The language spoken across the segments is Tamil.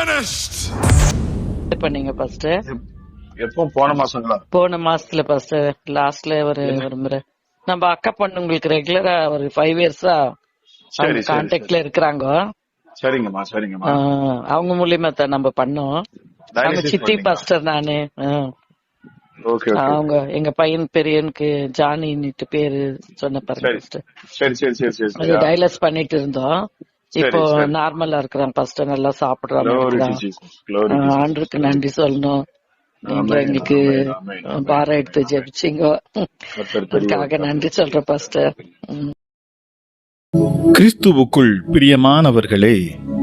finished. பண்ணீங்க ஃபர்ஸ்ட் எப்போ? போன மாசங்களா? போன மாசத்துல ஃபர்ஸ்ட் லாஸ்ட்ல ஒரு ஒரு முறை நம்ம அக்கா பொண்ணுங்களுக்கு ரெகுலரா ஒரு ஃபைவ் இயர்ஸா கான்டாக்ட்ல இருக்கிறாங்க. சரிங்கம்மா சரிங்கம்மா. ஆஹ் அவங்க மூலியமா தான் நம்ம பண்ணோம். அவங்க சித்தி? பாஸ்டர் நானு. Ah okay okay. அவங்க எங்க பையன் பெரியனுக்கு ஜானின்னுட்டு பேரு சொன்ன பாருங்க டைலஸ் பண்ணிட்டு இருந்தோம். இப்போ. நார்மலா இருக்கிறான் ஃபர்ஸ்ட் நல்லா சாப்பிடுறான். ஆண்டவருக்கு நன்றி சொல்லணும் நீங்க. பாரம் எடுத்து ஜெபிச்சீங்க. அதுக்காக நன்றி சொல்றேன் பாஸ்டர் கிறிஸ்துவுக்குள் பிரியமானவர்களே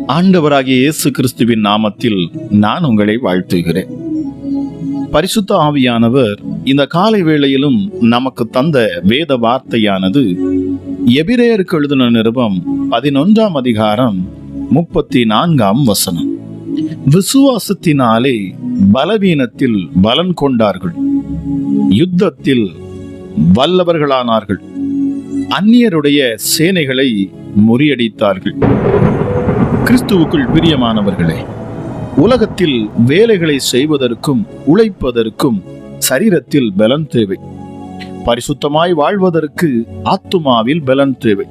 ஆண்டவராகிய இயேசு கிறிஸ்துவின் நாமத்தில் நான் உங்களை வாழ்த்துகிறேன் பரிசுத்த ஆவியானவர் இந்த காலை வேளையிலும் நமக்கு தந்த வேத வார்த்தையானது எபிரேயருக்கு எழுதின நிருபம் பதினொன்றாம் அதிகாரம் முப்பத்தி நான்காம் வசனம். விசுவாசத்தினாலே பலவீனத்தில் பலன் கொண்டார்கள். யுத்தத்தில் வல்லவர்களானார்கள். அந்நியருடைய சேனைகளை முறியடித்தார்கள். கிறிஸ்துவுக்குள் பிரியமானவர்களே உலகத்தில் வேலைகளை செய்வதற்கும் உழைப்பதற்கும் சரீரத்தில் பலன் தேவை. பரிசுத்தமாய் வாழ்வதற்கு ஆத்துமாவில் பலன் தேவை.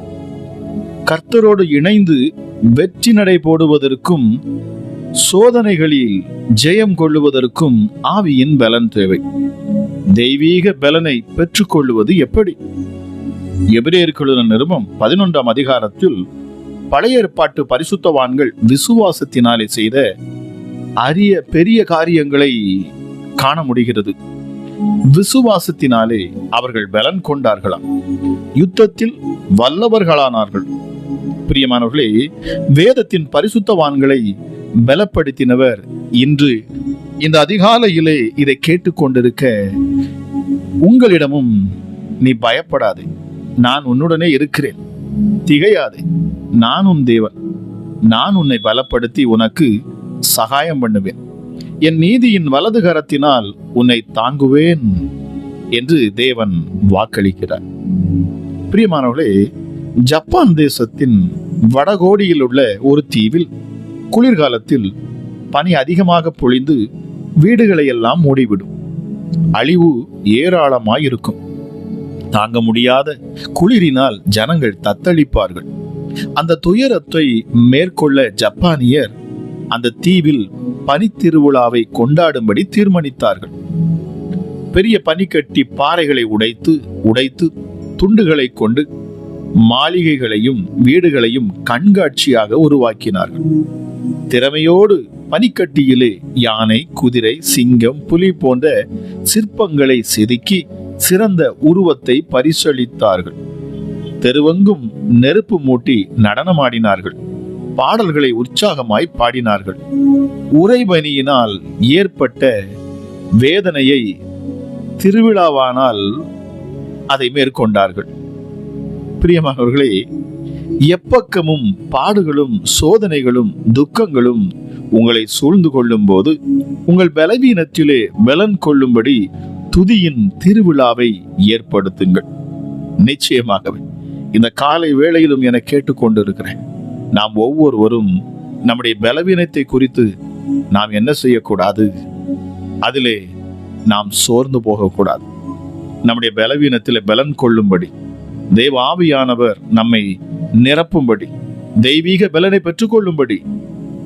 கர்த்தரோடு இணைந்து வெற்றி நடை போடுவதற்கும் சோதனைகளில் ஜெயம் கொள்ளுவதற்கும் ஆவியின் பலன் தேவை. தெய்வீக பலனை பெற்றுக்கொள்வது எப்படி? எபிரேயர்களுடைய நிருபம் பதினொன்றாம் அதிகாரத்தில் பழைய ஏற்பாட்டு பரிசுத்தவான்கள் விசுவாசத்தினாலே செய்த அரிய பெரிய காரியங்களை காண முடிகிறது. விசுவாசத்தினாலே அவர்கள் பலன் கொண்டார்களாம். யுத்தத்தில் வல்லவர்களானார்கள். பிரியமானவர்களே வேதத்தின் பரிசுத்தவான்களை பலப்படுத்தினவர் இன்று இந்த அதிகாலையிலே இதை கேட்டுக்கொண்டிருக்க உங்களிடமும் நீ பயப்படாதே. நான் உன்னுடனே இருக்கிறேன். திகையாதே. நான் உன் தேவன். நான் உன்னை பலப்படுத்தி உனக்கு சகாயம் பண்ணுவேன். என் நீதியின் வலது கரத்தினால் உன்னை தாங்குவேன் என்று தேவன் வாக்களிக்கிறார். பிரியமானவர்களே ஜப்பான் தேசத்தின் வடகோடியில் உள்ள ஒரு தீவில் குளிர்காலத்தில் பனி அதிகமாக பொழிந்து வீடுகளை எல்லாம் மூடிவிடும். அழிவு ஏராளமாயிருக்கும். தாங்க முடியாத குளிரினால் ஜனங்கள் தத்தளிப்பார்கள். அந்த துயரத்தை மேற்கொள்ள ஜப்பானியர் அந்த தீவில் பனித்திருவிழாவை கொண்டாடும்படி தீர்மானித்தார்கள். பெரிய பனிக்கட்டி பாறைகளை உடைத்து உடைத்து துண்டுகளை கொண்டு மாளிகைகளையும் வீடுகளையும் கண்காட்சியாக உருவாக்கினார்கள். திறமையோடு பனிக்கட்டியிலே யானை குதிரை சிங்கம் புலி போன்ற சிற்பங்களை செதுக்கி சிறந்த உருவத்தை பரிசளித்தார்கள். தெருவெங்கும் நெருப்பு மூட்டி நடனமாடினார்கள். பாடல்களை உற்சாகமாய் பாடினார்கள். உறைபனியினால் ஏற்பட்ட வேதனையை திருவிழாவானால் அதை மேற்கொண்டார்கள். பிரியமானவர்களே எப்பக்கமும் பாடுகளும் சோதனைகளும் துக்கங்களும் உங்களை சூழ்ந்து கொள்ளும் போது உங்கள் பலவீனத்திலே பலன் கொள்ளும்படி துதியின் திருவிழாவை ஏற்படுத்துங்கள். நிச்சயமாகவே இந்த காலை வேளையிலும் என கேட்டுக்கொண்டிருக்கிறேன். நாம் ஒவ்வொருவரும் நம்முடைய பலவீனத்தை குறித்து நாம் என்ன செய்யக்கூடாது? அதிலே நாம் சோர்ந்து போகக்கூடாது. நம்முடைய பலவீனத்தில் பலன் கொள்ளும்படி தெய்வ ஆவியானவர் நம்மை நிரப்பும்படி தெய்வீக பலனை பெற்றுக்கொள்ளும்படி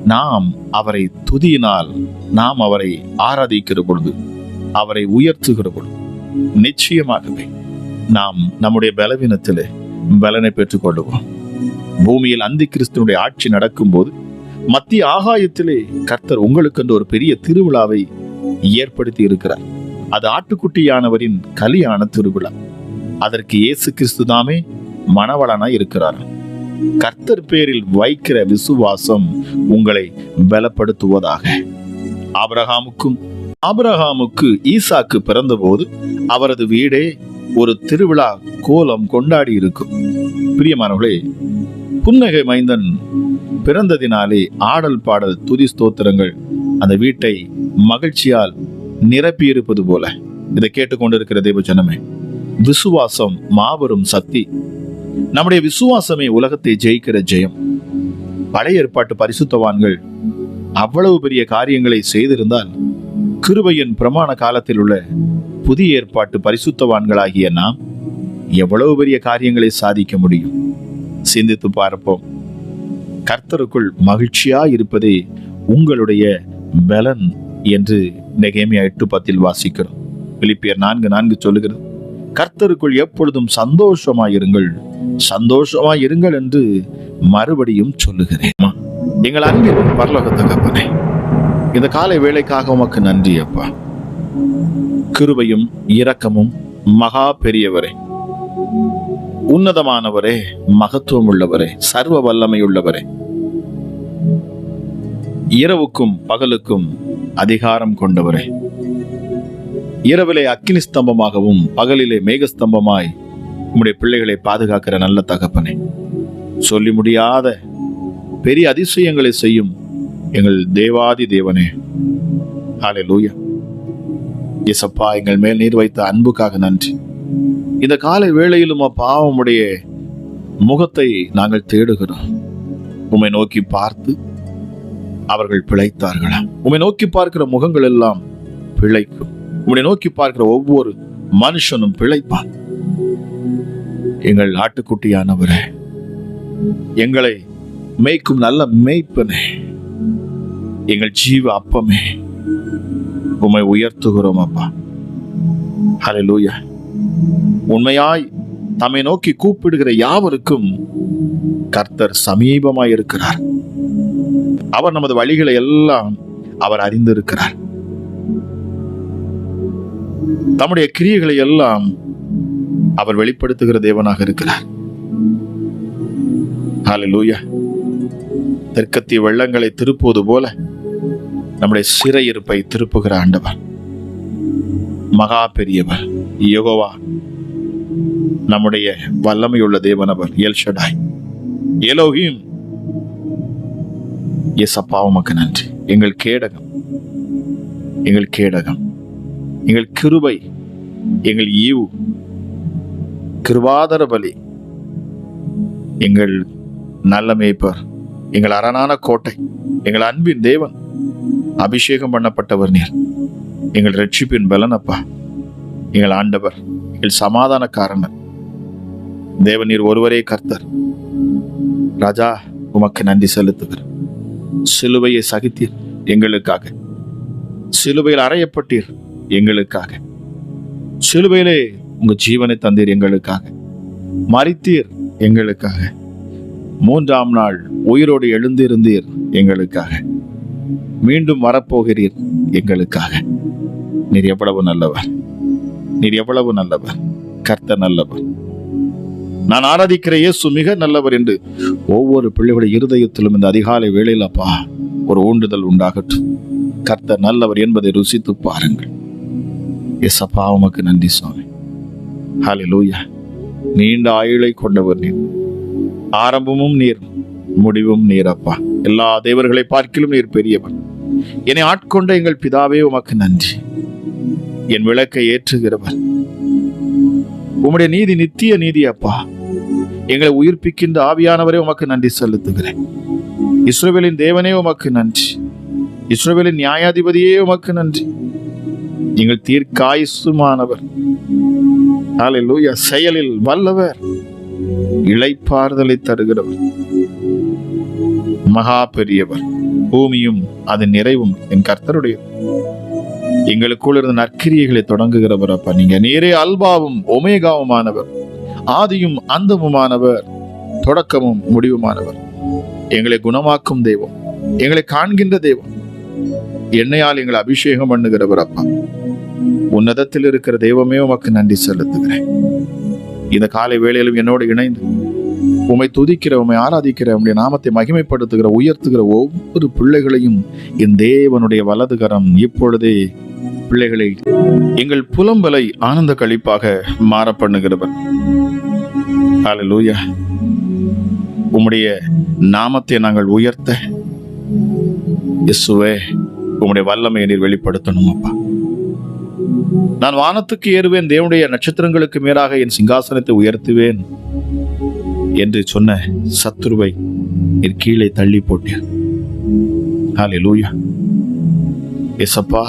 நாம் அவரை துதியினால் நாம் அவரை ஆராதிக்கிற பொழுது அவரை உயர்த்துகிற பொழுது நிச்சயமாகவே நாம் நம்முடைய பலவீனத்திலே பலனை பெற்றுக்கொள்ளுவோம். பூமியில் அந்தி கிறிஸ்துனுடைய ஆட்சி நடக்கும்போது மத்திய ஆகாயத்திலே கர்த்தர் உங்களுக்கு ஒரு பெரிய திருவிழாவை ஏற்படுத்தி இருக்கிறார். அது ஆட்டுக்குட்டியானவரின் கலியான திருவிழா. அதற்கு இயேசு கிறிஸ்து தாமே மணவளனாய் இருக்கிறார். கர்த்தர் பேரில் வைக்கிற விசுவாசம் உங்களை பலப்படுத்துவதாக. ஆபரகாமுக்கும் ஆபரகாமுக்கு ஈசாக்கு பிறந்தபோது அவரது வீடே ஒரு திருவிழா கோலம் கொண்டாடி இருக்கும். பிரியமானவர்களே புன்னகை மைந்தன் பிறந்ததினாலே ஆடல் பாடல் துதி ஸ்தோத்திரங்கள் அந்த வீட்டை மகிழ்ச்சியால் நிரப்பியிருப்பது போல. இதை கேட்டுக்கொண்டிருக்கிற தெய்வ ஜனமே விசுவாசம் மாபெரும் சக்தி நம்முடைய விசுவாசமே உலகத்தை ஜெயிக்கிற ஜெயம். பழைய ஏற்பாட்டு பரிசுத்தவான்கள் அவ்வளவு பெரிய காரியங்களை செய்திருந்தால் கிருபையின் பிரமாண காலத்தில் உள்ள புதிய ஏற்பாட்டு பரிசுத்தவான்களாகிய நாம் எவ்வளவு பெரிய காரியங்களை சாதிக்க முடியும்? சிந்தித்து பார்ப்போம். கர்த்தருக்குள் மகிழ்ச்சியா இருப்பதே உங்களுடைய பலன் என்று நெகேமியா எட்டு பத்தில் வாசிக்கிறோம். பிலிப்பியர் நான்கு நான்கு சொல்லுகிறது கர்த்தருக்குள் எப்பொழுதும் சந்தோஷமாயிருங்கள் சந்தோஷமாயிருங்கள் என்று மறுபடியும் சொல்லுகிறேன். எங்கள் அன்பின் பரலோக தகப்பனே இந்த காலை வேலைக்காக உமக்கு நன்றி அப்பா. கிருபையும் இரக்கமும் மகா பெரியவரே. உன்னதமானவரே மகத்துவம் உள்ளவரே சர்வ வல்லமை உள்ளவரே இரவுக்கும் பகலுக்கும் அதிகாரம் கொண்டவரே. இரவிலே அக்கினி ஸ்தம்பமாகவும் பகலிலே மேகஸ்தம்பமாய் உம்முடைய பிள்ளைகளை பாதுகாக்கிற நல்ல தகப்பனே. சொல்லி முடியாத பெரிய அதிசயங்களை செய்யும் எங்கள் தேவாதி தேவனே. ஆலே லூயா எசப்பா எங்கள் மேல் நீர் வைத்த அன்புக்காக நன்றி. இந்த காலை வேளையிலும் அப்பா உம்முடைய முகத்தை நாங்கள் தேடுகிறோம். உம்மை நோக்கி பார்த்து அவர்கள் பிழைத்தார்களா? உம்மை நோக்கி பார்க்கிற முகங்கள் எல்லாம் பிழைக்கும். உம்மை நோக்கி பார்க்கிற ஒவ்வொரு மனுஷனும் பிழைப்பான். எங்கள் ஆட்டுக்குட்டியானவரே எங்களை மேய்க்கும் நல்ல மேய்ப்பனே எங்கள் ஜீவ அப்பமே உம்மை உயர்த்துகிறோம் அப்பா. லூயா உண்மையாய் தம்மை நோக்கி கூப்பிடுகிற யாவருக்கும் கர்த்தர் சமீபமாய் இருக்கிறார் அவர் நமது வழிகளை எல்லாம் அவர் அறிந்திருக்கிறார். தம்முடைய கிரியைகளை எல்லாம் அவர் வெளிப்படுத்துகிற தேவனாக இருக்கிறார். ஹalleluya தெற்கத்திய வெள்ளங்களை திருப்புவது போல நம்முடைய சிறையிருப்பை திருப்புகிற ஆண்டவர். மகா பெரியவர் யோகோவா நம்முடைய வல்லமையுள்ள தேவனவர் எல்ஷடாய் எலோகிம் எசப்பா உமக்கு நன்றி. எங்கள் கேடகம் எங்கள் கேடகம் எங்கள் கிருபை எங்கள் ஈவு கிருபாதர பலி எங்கள் நல்ல மேய்ப்பர் எங்கள் அரணான கோட்டை எங்கள் அன்பின் தேவன் அபிஷேகம் பண்ணப்பட்டவர் நீர். எங்கள் ரட்சிப்பின் பலன் அப்பா. எங்கள் ஆண்டவர் எங்கள் சமாதான காரணர் தேவன் ஒருவரே கர்த்தர். ராஜா உமக்கு நன்றி செலுத்துகிறேன் சிலுவையை சகித்தீர் எங்களுக்காக. சிலுவையில் அறையப்பட்டீர் எங்களுக்காக. சிலுவையிலே உங்க ஜீவனை தந்தீர் எங்களுக்காக. மறித்தீர் எங்களுக்காக. மூன்றாம் நாள் உயிரோடு எழுந்திருந்தீர் எங்களுக்காக. மீண்டும் வரப்போகிறீர் எங்களுக்காக. நீர் எவ்வளவு நல்லவர். நீர் எவ்வளவு நல்லவர். கர்த்த நல்லவர். நான் ஆராதிக்கிற இயேசு மிக நல்லவர் என்று ஒவ்வொரு பிள்ளைகளுடைய இருதயத்திலும் இந்த அதிகாலை வேளையில் அப்பா ஒரு ஊண்டுதல் உண்டாகட்டும். கர்த்த நல்லவர் என்பதை ருசித்து பாருங்கள். எசப்பா உமக்கு நன்றி சுவாமி. ஹாலி லூயா நீண்ட ஆயுளை கொண்டவர் நீர். ஆரம்பமும் நீர். முடிவும் நீர் அப்பா. எல்லா தேவர்களை பார்க்கிலும் நீர் பெரியவன். என்னை ஆட்கொண்ட எங்கள் பிதாவே உமக்கு நன்றி. என் விளக்கை ஏற்றுகிறவர். உம்முடைய நீதி நித்திய நீதி அப்பா. எங்களை உயிர்ப்பிக்கின்ற ஆவியானவரே உமக்கு நன்றி செலுத்துகிறேன். இஸ்ரோவேலின் தேவனே உமக்கு நன்றி. இஸ்ரோவேலின் நியாயாதிபதியே உமக்கு நன்றி. எங்கள் தீர்க்காயுசுமானவர். செயலில் வல்லவர். இழைப்பாறுதலை தருகிறவர். மகா பெரியவர் பூமியும் அதன் நிறைவும் என் கர்த்தருடைய எங்களுக்குள் இருந்த நற்கிரியைகளை தொடங்குகிறவர் அப்பா. நீங்க நேரே அல்பாவும் ஒமேகாவுமானவர். ஆதியும் அந்தமுமானவர். தொடக்கமும் முடிவுமானவர். எங்களை குணமாக்கும் தெய்வம். எங்களை காண்கின்ற தெய்வம். என்னையால் எங்களை அபிஷேகம் பண்ணுகிறவர் அப்பா. உன்னதத்தில் இருக்கிற தெய்வமே உமக்கு நன்றி செலுத்துகிறேன். இந்த காலை வேளையிலும் என்னோடு இணைந்து உம்மை துதிக்கிற உம்மை ஆராதிக்கிற உடைய நாமத்தை மகிமைப்படுத்துகிற உயர்த்துகிற ஒவ்வொரு பிள்ளைகளையும் என் தேவனுடைய வலது கரம் இப்பொழுதே பிள்ளைகளை எங்கள் புலம்பலை ஆனந்த கழிப்பாக மாற பண்ணுகிறவர். உம்முடைய நாமத்தை நாங்கள் உயர்த்த இசுவே உம்முடைய வல்லமையை நீர் வெளிப்படுத்தணும் அப்பா. நான் வானத்துக்கு ஏறுவேன் தேவனுடைய நட்சத்திரங்களுக்கு மேலாக என் சிங்காசனத்தை உயர்த்துவேன். என்று சொன்ன சத்துருவை நீர் கீழே தள்ளி போட்டீர். லூயா எசப்பா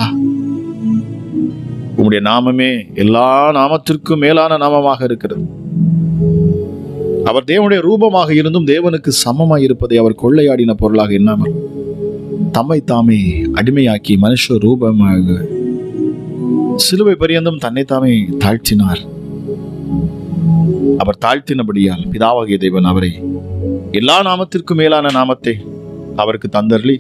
உம்முடைய நாமமே எல்லா நாமத்திற்கும் மேலான நாமமாக இருக்கிறது. அவர் தேவனுடைய ரூபமாக இருந்தும் தேவனுக்கு சமமாக இருப்பதை அவர் கொள்ளையாடின பொருளாக எண்ணாமல் தம்மை தாமே அடிமையாக்கி மனுஷ ரூபமாக சிலுவை பரியந்தம் தன்னை தாமே தாழ்த்தினார். அவர் தாழ்த்தினபடியால் பிதாவாகிய தேவன் அவரை எல்லா நாமத்திற்கும் மேலான நாமத்தை அவருக்கு தந்தருளி.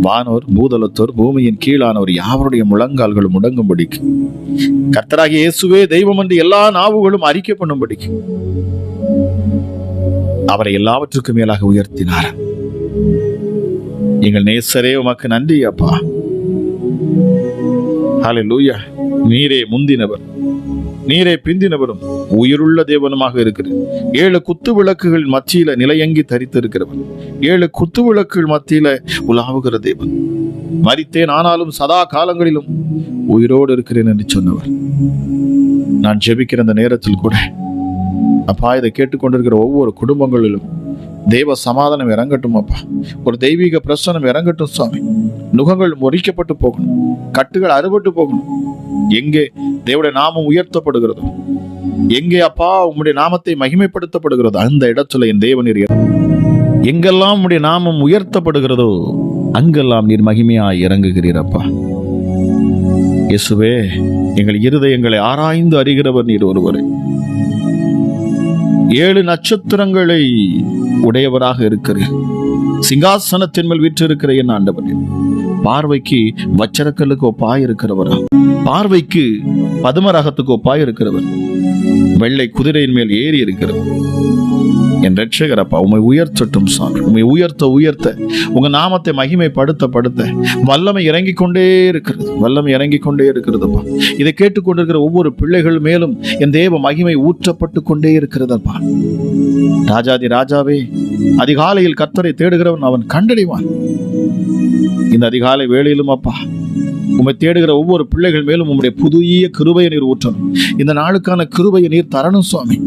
வானோர் பூதலத்தோர் பூமியின் கீழானோர் யாவருடைய முழங்கால்களும் முடங்கும்படிக்கு. கர்த்தராகிய இயேசுவே தெய்வம் என்று எல்லா நாவுகளும் அறிக்கை பண்ணும்படிக்கு அவரை எல்லாவற்றுக்கும் மேலாக உயர்த்தினார். எங்கள் நேசரே உமக்கு நன்றி அப்பா. லூயா நீரே முந்தினவர். நீரே பிந்தினவரும் உயிருள்ள தேவனுமாக இருக்கிறது ஏழு குத்து விளக்குகள் மத்தியில நிலையங்கி தரித்திருக்கிறவர் ஏழு குத்து விளக்குகள் மத்தியில உலாவுகிற தேவன். மறித்தேன் ஆனாலும் சதா காலங்களிலும் உயிரோடு இருக்கிறேன் என்று சொன்னவர். நான் ஜெபிக்கிற அந்த நேரத்தில் கூட அப்பா இதை கேட்டுக்கொண்டிருக்கிற ஒவ்வொரு குடும்பங்களிலும் தெய்வ சமாதானம் இறங்கட்டும் அப்பா. ஒரு தெய்வீக பிரசனம் இறங்கட்டும் சுவாமி. நுகங்கள் முறிக்கப்பட்டு போகணும். கட்டுகள் அறுபட்டு போகணும். எங்கே தேவடைய நாமம் உயர்த்தப்படுகிறதோ. எங்கே அப்பா உம்முடைய நாமத்தை மகிமைப்படுத்தப்படுகிறதோ. அந்த இடத்துல என் தேவன் இருக்கிறார். எங்கெல்லாம் உடைய நாமம் உயர்த்தப்படுகிறதோ அங்கெல்லாம் நீர் மகிமையாய் இறங்குகிறீரப்பா இயேசுவே எங்கள் இருதயங்களை ஆராய்ந்து அறிகிறவர் நீர் ஒருவரே. ஏழு நட்சத்திரங்களை உடையவராக இருக்கிறீர். சிங்காசனத்தின் மேல் வீற்றிருக்கிற என் ஆண்டவரே பார்வைக்கு வச்சரக்கல்லுக்கு ஒப்பாய் இருக்கிறவரா பார்வைக்கு பதுமரகத்துக்கு ஒப்பாய் இருக்கிறவர் வெள்ளை குதிரையின் மேல் ஏறி இருக்கிறவர் என் ரட்சகரப்பா உம்மை உயர்த்தட்டும் சாமி. உம்மை உயர்த்த உயர்த்த. உங்க நாமத்தை மகிமைப்படுத்த படுத்த வல்லமை இறங்கி கொண்டே இருக்கிறது. வல்லமை இறங்கி கொண்டே இருக்கிறதுப்பா இதை கேட்டுக்கொண்டிருக்கிற ஒவ்வொரு பிள்ளைகள் மேலும் என் தேவ மகிமை ஊற்றப்பட்டு கொண்டே இருக்கிறதப்பா ராஜாதி ராஜாவே அதிகாலையில் கர்த்தரை தேடுகிறவன் அவன் கண்டடைவான். இந்த அதிகாலை வேளையிலும் அப்பா உம்மை தேடுகிற ஒவ்வொரு பிள்ளைகள் மேலும் உம்முடைய புதிய கிருபையை நீர் ஊற்றணும். இந்த நாளுக்கான கிருபையை நீர் தரணும் சுவாமி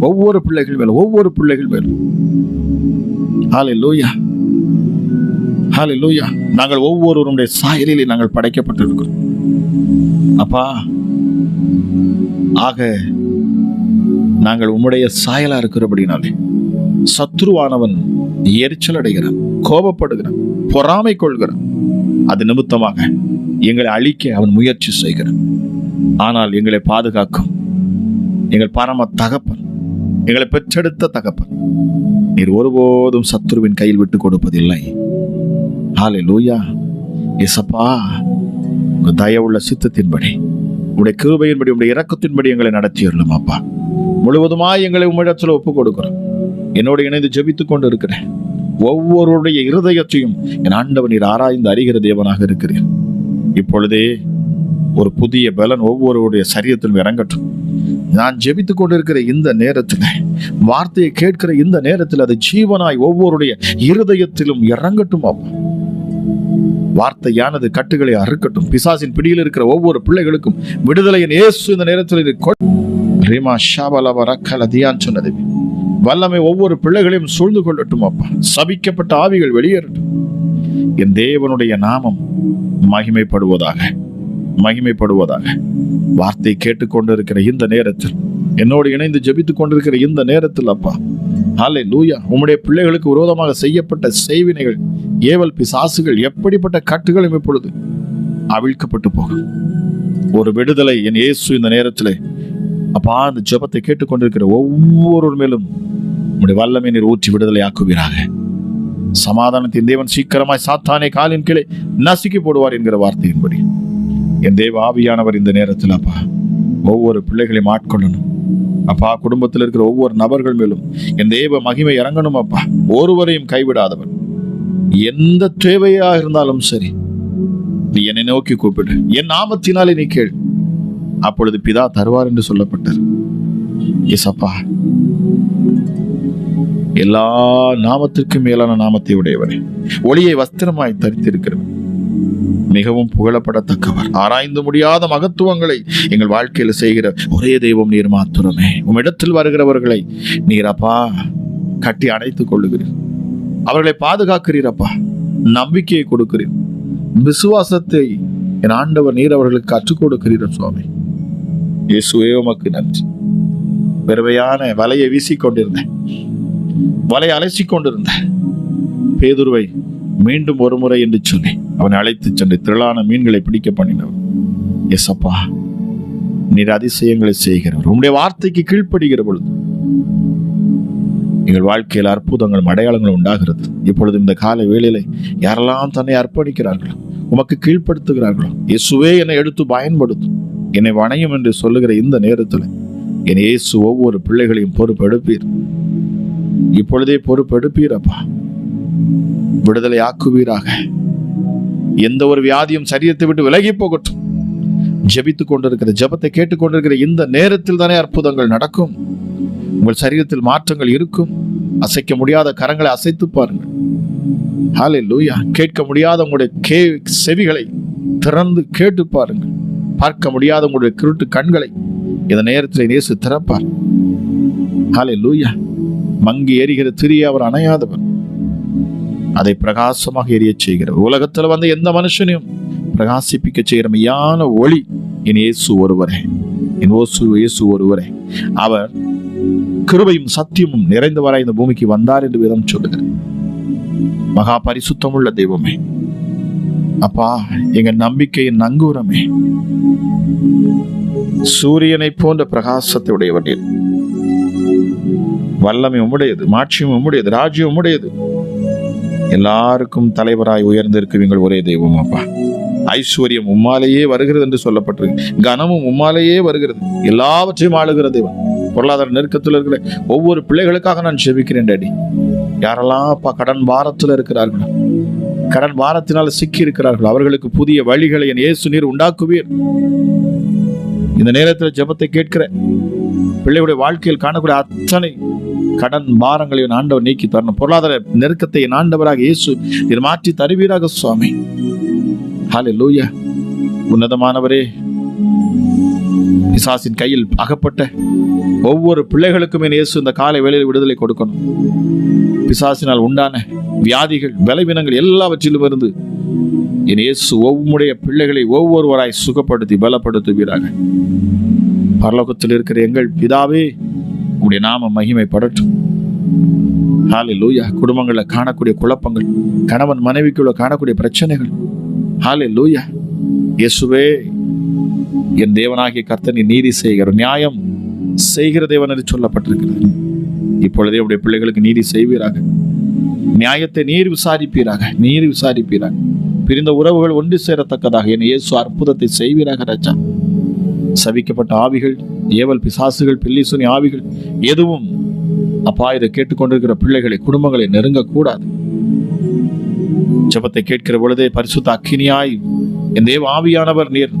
ஒவ்வொரு பிள்ளைகள் மேலும் ஒவ்வொரு பிள்ளைகள் மேலும். ஹாலே லூயா ஹாலே லூயா நாங்கள் ஒவ்வொருவருடைய சாயலிலே நாங்கள் படைக்கப்பட்டிருக்கிறோம். அப்பா ஆக நாங்கள் உம்முடைய சாயலா இருக்கிறபடினாலே சத்ருவானவன் எரிச்சல் அடைகிறான் கோபப்படுகிறான் பொறாமை கொள்கிறான். அது நிமித்தமாக எங்களை அழிக்க அவன் முயற்சி செய்கிறான். ஆனால் எங்களை பாதுகாக்கும் எங்கள் பரம தகப்பன் எங்களை பெற்றெடுத்த தகப்பன். நீர் ஒருபோதும் சத்ருவின் கையில் விட்டு கொடுப்பதில்லை. ஹாலே லூயா எசப்பா உங்க தயவுள்ள சித்தத்தின்படி உடைய கிருபையின்படி உடைய இறக்கத்தின்படி எங்களை நடத்தியுள்ளோம் அப்பா. முழுவதுமாய் எங்களை உம்மிடத்தில் ஒப்புக் கொடுக்கிறோம். என்னோடு இணைந்து ஜெபித்துக் கொண்டு இருக்கிறேன் ஒவ்வொருடைய இருதயத்தையும் என் ஆண்டவன் நீர் ஆராய்ந்து அறிகிற தேவனாக இருக்கிறேன் இப்பொழுதே ஒரு புதிய பலன் ஒவ்வொருவருடைய சரீரத்திலும் இறங்கட்டும். நான் ஜெபித்துக் கொண்டிருக்கிற இந்த நேரத்தில் வார்த்தையை கேட்கிற இந்த நேரத்தில் அது ஜீவனாய் ஒவ்வொருடைய இருதயத்திலும் இறங்கட்டும் அப்பா. வார்த்தையானது கட்டுகளை அறுக்கட்டும். பிசாசின் பிடியில் இருக்கிற ஒவ்வொரு பிள்ளைகளுக்கும் விடுதலையின் இயேசு இந்த நேரத்தில் ரீமா ஷாபலவ ரக்கல தியான் சொன்னது. வல்லமை ஒவ்வொரு பிள்ளைகளையும் சூழ்ந்து கொள்ளட்டும் அப்பா. சபிக்கப்பட்ட ஆவிகள் வெளியேறட்டும். என் தேவனுடைய நாமம் மகிமைப்படுவதாக. மகிமைப்படுவதாக. வார்த்தை கேட்டுக்கொண்டிருக்கிற இந்த நேரத்தில் என்னோடு இணைந்து ஜெபித்துக் கொண்டிருக்கிற இந்த நேரத்தில் அப்பா. ஹாலே லூயா உம்முடைய பிள்ளைகளுக்கு விரோதமாக செய்யப்பட்ட செய்வினைகள் ஏவல் பிசாசுகள் எப்படிப்பட்ட கட்டுகளும் இப்பொழுது அவிழ்க்கப்பட்டு போகும். ஒரு விடுதலை என் இயேசு இந்த நேரத்தில் அப்பா அந்த ஜபத்தை கேட்டுக்கொண்டிருக்கிற ஒவ்வொரு மேலும் உம்முடைய வல்லமை நீர் ஊற்றி விடுதலை ஆக்குவீராக சமாதானத்தின் தேவன் சீக்கிரமாய் சாத்தானே காலின் கீழே நசுக்கி போடுவார் என்கிற வார்த்தையின்படி. என் தேவ ஆவியானவர் இந்த நேரத்தில் அப்பா ஒவ்வொரு பிள்ளைகளையும் ஆட்கொள்ளணும். அப்பா குடும்பத்தில் இருக்கிற ஒவ்வொரு நபர்கள் மேலும் என் தேவ மகிமை இறங்கணும் அப்பா. ஒருவரையும் கைவிடாதவர் எந்த தேவையா இருந்தாலும் சரி நீ என்னை நோக்கி கூப்பிடு. என் நாமத்தினாலே நீ கேள். அப்பொழுது பிதா தருவார் என்று சொல்லப்பட்டார். எசப்பா எல்லா நாமத்திற்கும் மேலான நாமத்தை உடையவரே ஒளியை வஸ்திரமாய் தரித்திருக்கிறவர் மிகவும் புகழப்படத்தக்கவர். ஆராய்ந்து முடியாத மகத்துவங்களை எங்கள் வாழ்க்கையில் செய்கிற ஒரே தெய்வம் நீர் மாத்திரமே. உம்மிடத்தில் வருகிறவர்களை நீர் அப்பா கட்டி அணைத்துக் கொள்ளுகிறீர். அவர்களை பாதுகாக்கிறீர் அப்பா நம்பிக்கையை கொடுக்கிறீர். விசுவாசத்தை என் ஆண்டவர் நீர் அவர்களுக்கு கற்றுக் கொடுக்கிறீர் சுவாமி. இயேசுவே உமக்கு நன்றி. பெருமையான வலையை வீசிக்கொண்டிருந்தேன் வலையை அலசிக் கொண்டிருந்தேன். பேதுருவை மீண்டும் ஒரு முறை என்று சொன்னேன். அவனை அழைத்துச் சென்று திரளான மீன்களை பிடிக்க பண்ணினவர். எஸ் அப்பா நீர் அதிசயங்களை செய்கிறவர். உங்களுடைய வார்த்தைக்கு கீழ்ப்படுகிற பொழுது எங்கள் வாழ்க்கையில் அற்புதங்களும் அடையாளங்களும் உண்டாகிறது. இப்பொழுது இந்த கால வேளையில யாரெல்லாம் தன்னை அர்ப்பணிக்கிறார்களோ உமக்கு கீழ்ப்படுத்துகிறார்களோ இயேசுவே என்னை எடுத்து பயன்படுத்தும். என்னை வணையும் என்று சொல்லுகிற இந்த நேரத்தில் என் இயேசு ஒவ்வொரு பிள்ளைகளையும் பொறுப்பெடுப்பீர். இப்பொழுதே பொறுப்பெடுப்பீர் அப்பா. விடுதலை ஆக்குவீராக. எந்த ஒரு வியாதியும் சரீரத்தை விட்டு விலகி போகட்டும். ஜெபித்துக் கொண்டிருக்கிற ஜெபத்தை கேட்டுக்கொண்டிருக்கிற இந்த நேரத்தில் தானே அற்புதங்கள் நடக்கும். உங்கள் சரீரத்தில் மாற்றங்கள் இருக்கும். அசைக்க முடியாத கரங்களை அசைத்து பாருங்கள். லூயா கேட்க முடியாத உங்களுடைய கே செவிகளை திறந்து கேட்டு பாருங்கள். பார்க்க முடியாத உங்களுடைய கிருட்டு கண்களை இந்த நேரத்தில் நேசு திறப்பார். ஹாலே லூயா மங்கி எரிகிற திரிய அவர் அணையாதவர். அதை பிரகாசமாக எரியச் செய்கிறவர் உலகத்தில் வந்த எந்த மனுஷனையும் பிரகாசிப்பிக்க செய்கிற மெய்யான ஒளி என் இயேசு ஒருவரே. என் ஓசு இயேசு ஒருவரே. அவர் கிருபையும் சத்தியமும் நிறைந்தவராய் இந்த பூமிக்கு வந்தார் என்று விதம் சொல்லுகிறார் மகா பரிசுத்தமுள்ள தெய்வமே. அப்பா எங்க நம்பிக்கையின் நங்கூரமே. சூரியனை போன்ற பிரகாசத்தை உடையவர் நீர். வல்லமை உம்முடையது மாட்சியம் உம்முடையது ராஜ்யம் உம்முடையது. எல்லாருக்கும் தலைவராய் உயர்ந்திருக்குவீங்கள் ஒரே தெய்வம் அப்பா. ஐஸ்வர்யம் உம்மாலேயே வருகிறது என்று சொல்லப்பட்டிருக்கு. கனமும் உம்மாலேயே வருகிறது. எல்லாவற்றையும் ஆளுகிற தெய்வம். பொருளாதார நெருக்கத்தில் இருக்கிற ஒவ்வொரு பிள்ளைகளுக்காக நான் செபிக்கிறேன் டாடி. யாரெல்லாம் அப்பா கடன் பாரத்தில் இருக்கிறார்களோ கடன் பாரத்தினால் சிக்கி இருக்கிறார்கள் அவர்களுக்கு புதிய வழிகளை என் இயேசு நீர் உண்டாக்குவீர். இந்த நேரத்தில் ஜெபத்தை கேட்கிற பிள்ளைகளுடைய வாழ்க்கையில் காணக்கூடிய அத்தனை கடன் பாரங்களை என் ஆண்டவர் நீக்கி தரணும். பொருளாதார நெருக்கத்தை என் ஆண்டவராக இயேசு இது மாற்றி தருவீராக சுவாமி. ஹாலே லூயா உன்னதமானவரே பிசாசின் கையில் அகப்பட்ட ஒவ்வொரு பிள்ளைகளுக்கும் இயேசு இந்த காலை வேளையில் விடுதலை கொடுக்கணும். பிசாசினால் உண்டான வியாதிகள் பலவீனங்கள் எல்லாவற்றிலும் இருந்து என் இயேசு ஒவ்வொருடைய பிள்ளைகளை ஒவ்வொருவராய் சுகப்படுத்தி பலப்படுத்துவீராக. பரலோகத்தில் இருக்கிற எங்கள் பிதாவே உடைய நாம மகிமைப்படட்டும். ஹாலே லூயா குடும்பங்களில் காணக்கூடிய குழப்பங்கள் கணவன் மனைவிக்குள்ள காணக்கூடிய பிரச்சனைகள். ஹாலே லூயா இயேசுவே என் தேவனாகிய கர்த்தனை நீதி செய்கிற நியாயம் செய்கிற தேவன் என்று சொல்லப்பட்டிருக்கிறது இப்பொழுதே உடைய பிள்ளைகளுக்கு நீதி செய்வீராக. நியாயத்தை நீர் விசாரிப்பீராக நீர் விசாரிப்பீராக. பிரிந்த உறவுகள் ஒன்று சேரத்தக்கதாக என் இயேசு அற்புதத்தை செய்வீராக ராஜா. சவிக்கப்பட்ட ஆவிகள் ஏவல் பிசாசுகள் பில்லிசுனி ஆவிகள் எதுவும் அப்பா இதை கேட்டுக்கொண்டிருக்கிற பிள்ளைகளை குடும்பங்களை நெருங்கக்கூடாது. ஜபத்தை கேட்கிற பொழுதே பரிசுத்த அக்கினியாய் என் தேவ ஆவியானவர் நீர்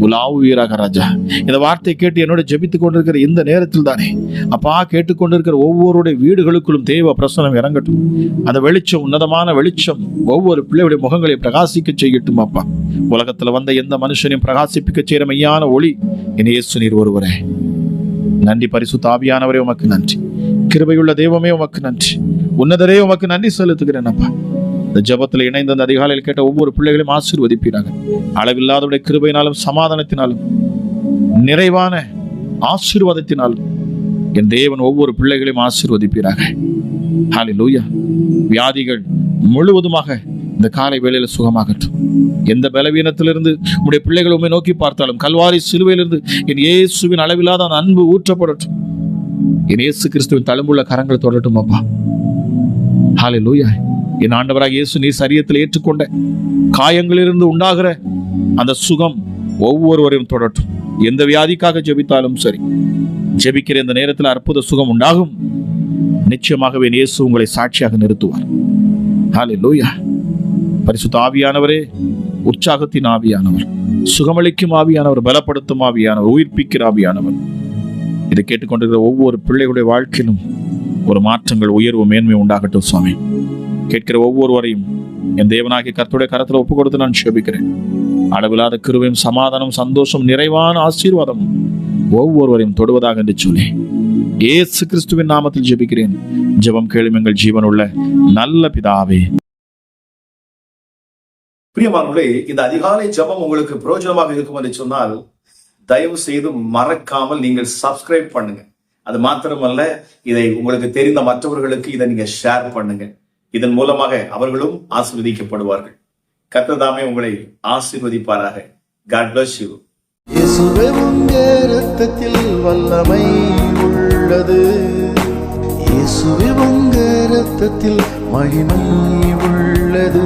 உலாவுவீராக ராஜா. இந்த வார்த்தை கேட்டு என்னோட ஜெபித்துக் கொண்டிருக்கிற இந்த நேரத்தில் தானே அப்பா கேட்டுக்கொண்டிருக்கிற ஒவ்வொருடைய வீடுகளுக்குள்ளும் தேவ பிரசனம் இறங்கட்டும். அந்த வெளிச்சம் உன்னதமான வெளிச்சம் ஒவ்வொரு பிள்ளையுடைய முகங்களை பிரகாசிக்க செய்யட்டும் அப்பா. உலகத்துல வந்த எந்த மனுஷனையும் பிரகாசிப்பிக்க செய்கிற மையான ஒளி என் இயேசு நீர் ஒருவரே. நன்றி பரிசு தாவியானவரே உமக்கு நன்றி. கிருபையுள்ள தெய்வமே உமக்கு நன்றி. உன்னதரே உமக்கு நன்றி செலுத்துகிறேன் அப்பா. இந்த ஜபத்தில் இணைந்த அந்த அதிகாலையில் கேட்ட ஒவ்வொரு பிள்ளைகளையும் ஆசீர்வதிப்பீராக. அளவில்லாதவருடைய கிருபையினாலும் சமாதானத்தினாலும் நிறைவான ஆசீர்வாதத்தினாலும் என் தேவன் ஒவ்வொரு பிள்ளைகளையும் ஆசீர்வதிப்பீராக. ஹalleluya வியாதிகள் முழுவதுமாக இந்த காலை வேளையில் சுகமாகட்டும். எந்த பலவீனத்திலிருந்து உடைய பிள்ளைகள் உண்மை நோக்கி பார்த்தாலும் கல்வாரி சிலுவையிலிருந்து என் இயேசுவின் அளவில்லாத அந்த அன்பு ஊற்றப்படட்டும். என் இயேசு கிறிஸ்துவின் தழும்புள்ள கரங்களை தொடரட்டும் அப்பா. ஹalleluya என் ஆண்டவராக இயேசு நீ சரியத்தில் ஏற்றுக்கொண்ட காயங்களிலிருந்து உண்டாகிற அந்த சுகம் ஒவ்வொருவரையும் தொடட்டும். எந்த வியாதிக்காக ஜெபித்தாலும் சரி ஜெபிக்கிற இந்த நேரத்தில் அற்புத சுகம் உண்டாகும். நிச்சயமாகவே இயேசு உங்களை சாட்சியாக நிறுத்துவார். ஹாலே லோயா பரிசுத்த ஆவியானவரே உற்சாகத்தின் ஆவியானவர் சுகமளிக்கும் ஆவியானவர் பலப்படுத்தும் ஆவியானவர் உயிர்ப்பிக்கிற ஆவியானவர். இதை கேட்டுக்கொண்டிருக்கிற ஒவ்வொரு பிள்ளைகளுடைய வாழ்க்கையிலும் ஒரு மாற்றங்கள் உயர்வு மேன்மை உண்டாகட்டும் சுவாமி. கேட்கிற ஒவ்வொருவரையும் என் தேவனாகிய கர்த்துடைய கரத்தில் ஒப்பு கொடுத்து நான் சேபிக்கிறேன் அளவில்லாத கிருவையும் சமாதானம் சந்தோஷம் நிறைவான ஆசீர்வாதம் ஒவ்வொருவரையும் தொடுவதாக என்று சொல்லி இயேசு கிறிஸ்துவின் நாமத்தில் ஜெபிக்கிறேன். ஜெபம் கேளும் எங்கள் ஜீவனுள்ள நல்ல பிதாவே. பிரியமானே இந்த அதிகாலை ஜெபம் உங்களுக்கு பிரயோஜனமாக இருக்கும் என்று சொன்னால் தயவு செய்து மறக்காமல் நீங்கள் சப்ஸ்கிரைப் பண்ணுங்க. அது மாத்திரமல்ல இதை உங்களுக்கு தெரிந்த மற்றவர்களுக்கு இதை நீங்க ஷேர் பண்ணுங்க. இதன் மூலமாக அவர்களும் ஆசிர்வதிக்கப்படுவார்கள். கத்ததாமே உங்களை ஆசிர்வதிப்பாராக. காட் பிளஸ் யூ ரத்தத்தில் வல்லமை உள்ளது. இயேசுவே உங்க ரத்தத்தில் மகிமை உள்ளது.